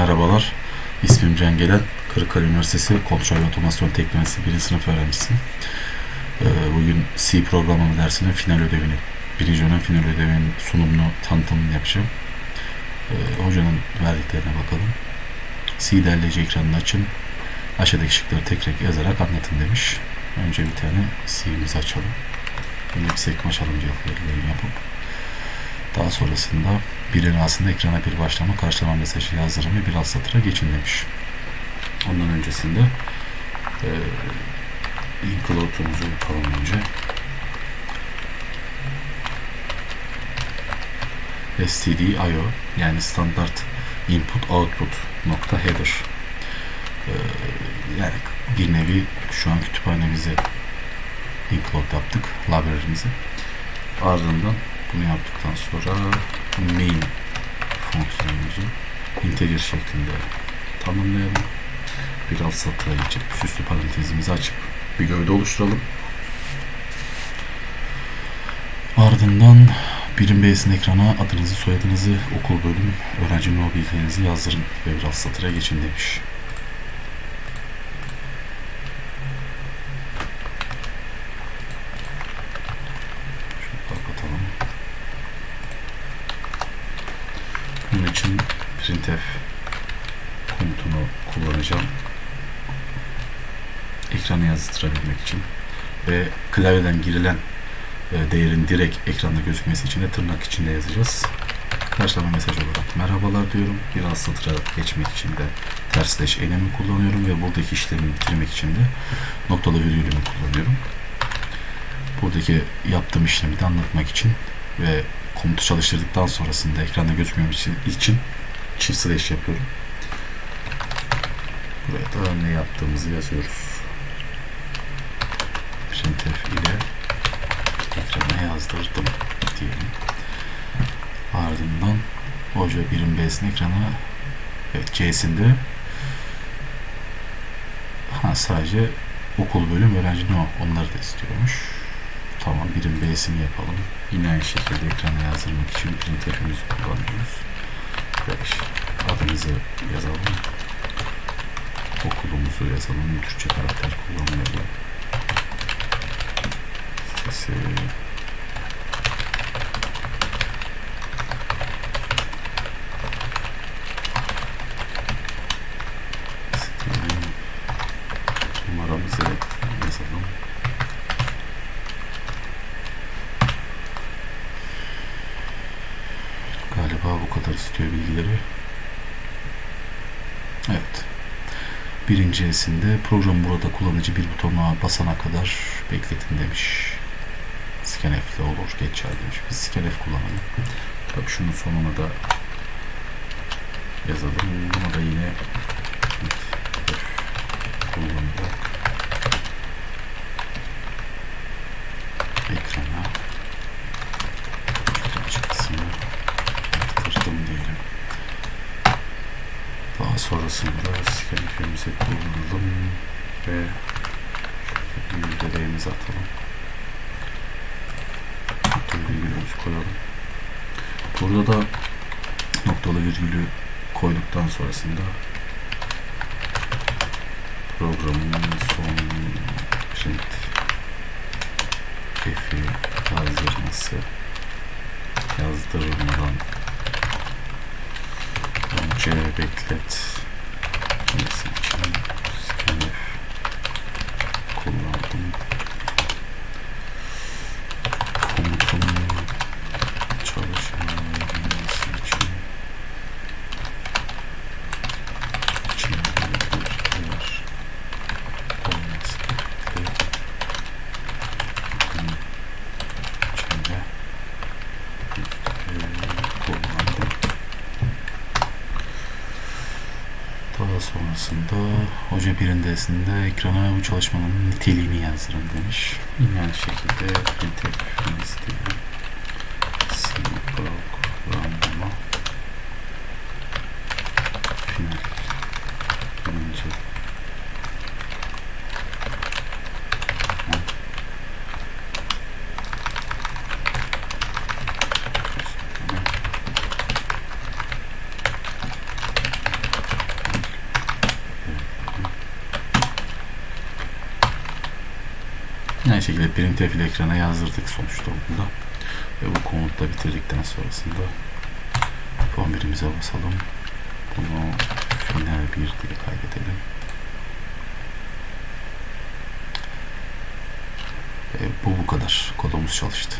Merhabalar. İsmim Can Gelen. Kırıkkale Üniversitesi Kontrol ve Otomasyon Teknolojisi 1. sınıf öğrencisiyim. Ee, Bugün C programlama dersinin final ödevini, birinci dönem final ödevinin sunumunu, tanıtımını yapacağım. Ee, Hocanın verdiklerine bakalım. C derleyici ekranını açın. Aşağıdaki şıkları tek tek yazarak anlatın demiş. Önce bir tane C'mizi açalım. Önce bir sekme açalım cevaplarını yapıp. Daha sonrasında birin aslında ekrana bir başlama karşılama mesajı yazdırın ve bir alt satıra geçin demiş. Ondan öncesinde e, include'umuzu yapalım önce. stdio yani standart input output nokta header E, yani bir nevi şu an kütüphanemizi include yaptık library'mizi ardından bunu yaptıktan sonra main fonksiyonumuzu integer şeklinde tanımlayalım. Bir alt satıra geçip süslü parantezimizi açıp bir gövde oluşturalım. Ardından birim B'sin ekrana adınızı, soyadınızı, okul bölüm, öğrenci no yazdırın ve bir alt satıra geçin demiş. İçin printf komutunu kullanacağım. Ekrana yazdırabilmek için ve klavyeden girilen e, değerin direkt ekranda gözükmesi için de tırnak içinde yazacağız. Karşılama mesaj olarak merhabalar diyorum. Biraz satıra geçmek için de ters slash enemi kullanıyorum ve buradaki işlemi bitirmek için de noktalı virgülümü kullanıyorum. Buradaki yaptığım işlemi de anlatmak için ve komutu çalıştırdıktan sonrasında ekranda gözükmemiz için, için çift slash yapıyorum. Buraya da ne yaptığımızı yazıyoruz. Printf ile ekrana yazdırdım diyelim. Ardından hoca birim B'sini ekrana evet C'sinde ha sadece okul bölüm öğrenci no onları da istiyormuş. B'sini yapalım. Yine aynı şekilde ekrana yazdırmak için printf'imizi kullanıyoruz. Ve işte adımızı yazalım. Okulumuzu yazalım. Türkçe karakter kullanmayalım. Sitesi bu kadar istiyor bilgileri. Evet. Birincisinde program burada kullanıcı bir butona basana kadar bekletin demiş. Scanf ile olur geçer demiş. Biz scanf kullanalım. Tabii şunun sonuna da yazalım. Buna da yine kullanarak ekrana çıktısını yaptırdım diyelim. Sonrasında scanifimizi kullanalım ve yüzdeleğimizi atalım. Noktalı virgülümüzü koyalım. Burada da noktalı virgülü koyduktan sonrasında programın son print F'i yazdırması yazdırmadan önce beklet neyse için scanf kullandım komutun çalışabilmesi için içinde bir yer olması gerekli Bunun içinde bir kullandım sonrasında hoca birindesinde ekrana bu çalışmanın niteliğini yazdırın demiş. Yine aynı şekilde printf. C programlama final birinci Aynı şekilde printf ile ekrana yazdırdık sonuçta bunda. Ve bu komutla bitirdikten sonrasında F11'imize basalım. Bunu final 1 diye kaydedelim. E, bu bu kadar. Kodumuz çalıştı.